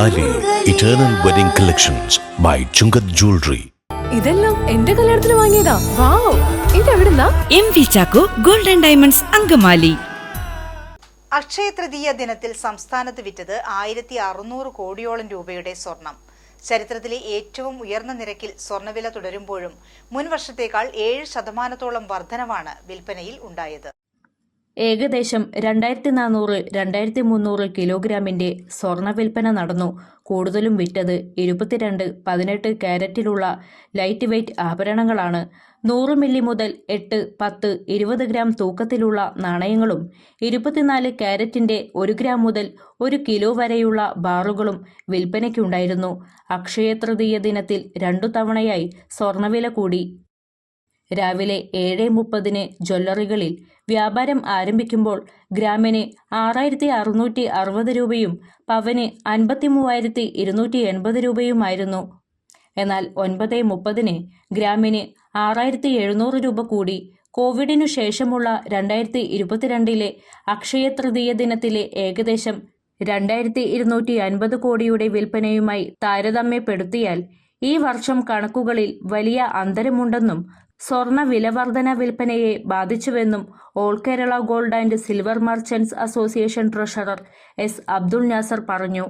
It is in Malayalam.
Eternal wedding collections by Chungath jewellery ഇതെല്ലാം എന്റെ കല്യാണത്തിന് വാങ്ങിയതാ. Wow ഇതെവിടുന്നാ? M V Chacko golden diamonds Angamaly. Akshaya Tritiya ദിനത്തിൽ സംസ്ഥാനത്ത് വിറ്റത് ആയിരത്തി അറുന്നൂറ് കോടിയോളം രൂപയുടെ സ്വർണം. ചരിത്രത്തിലെ ഏറ്റവും ഉയർന്ന നിരക്കിൽ സ്വർണവില തുടരുമ്പോഴും മുൻവർഷത്തേക്കാൾ ഏഴ് ശതമാനത്തോളം വർധനവാണ് വിൽപ്പനയിൽ ഉണ്ടായത്. ഏകദേശം രണ്ടായിരത്തി നാനൂറ് രണ്ടായിരത്തി മുന്നൂറ് കിലോഗ്രാമിന്റെ സ്വർണ വിൽപ്പന നടന്നു. കൂടുതലും വിറ്റത് ഇരുപത്തിരണ്ട് പതിനെട്ട് ക്യാരറ്റിലുള്ള ലൈറ്റ് വെയ്റ്റ് ആഭരണങ്ങളാണ്. നൂറ് മില്ലി മുതൽ എട്ട് പത്ത് ഇരുപത് ഗ്രാം തൂക്കത്തിലുള്ള നാണയങ്ങളും ഇരുപത്തിനാല് ക്യാരറ്റിന്റെ ഒരു ഗ്രാം മുതൽ ഒരു കിലോ വരെയുള്ള ബാറുകളും വിൽപ്പനയ്ക്കുണ്ടായിരുന്നു. അക്ഷയ തൃതീയ ദിനത്തിൽ രണ്ടു തവണയായി സ്വർണവില കൂടി. രാവിലെ ഏഴ് മുപ്പതിന് ജ്വല്ലറികളിൽ വ്യാപാരം ആരംഭിക്കുമ്പോൾ ഗ്രാമിന് ആറായിരത്തി അറുന്നൂറ്റി അറുപത് രൂപയും പവന് അൻപത്തി മൂവായിരത്തി ഇരുന്നൂറ്റി എൺപത് രൂപയുമായിരുന്നു. എന്നാൽ ഒൻപത് മുപ്പതിന് ഗ്രാമിന് ആറായിരത്തി എഴുന്നൂറ് രൂപ കൂടി കോവിഡിനു ശേഷമുള്ള രണ്ടായിരത്തി ഇരുപത്തിരണ്ടിലെ അക്ഷയ തൃതീയ ദിനത്തിലെ ഏകദേശം രണ്ടായിരത്തി ഇരുന്നൂറ്റി അൻപത് കോടിയുടെ വിൽപ്പനയുമായി താരതമ്യപ്പെടുത്തിയാൽ ഈ വർഷം കണക്കുകളിൽ വലിയ അന്തരമുണ്ടെന്നും സ്വർണ വിലവർധന വിൽപ്പനയെ ബാധിച്ചുവെന്നും all Kerala gold and silver merchants association treasurer S Abdul Nasar പറഞ്ഞു.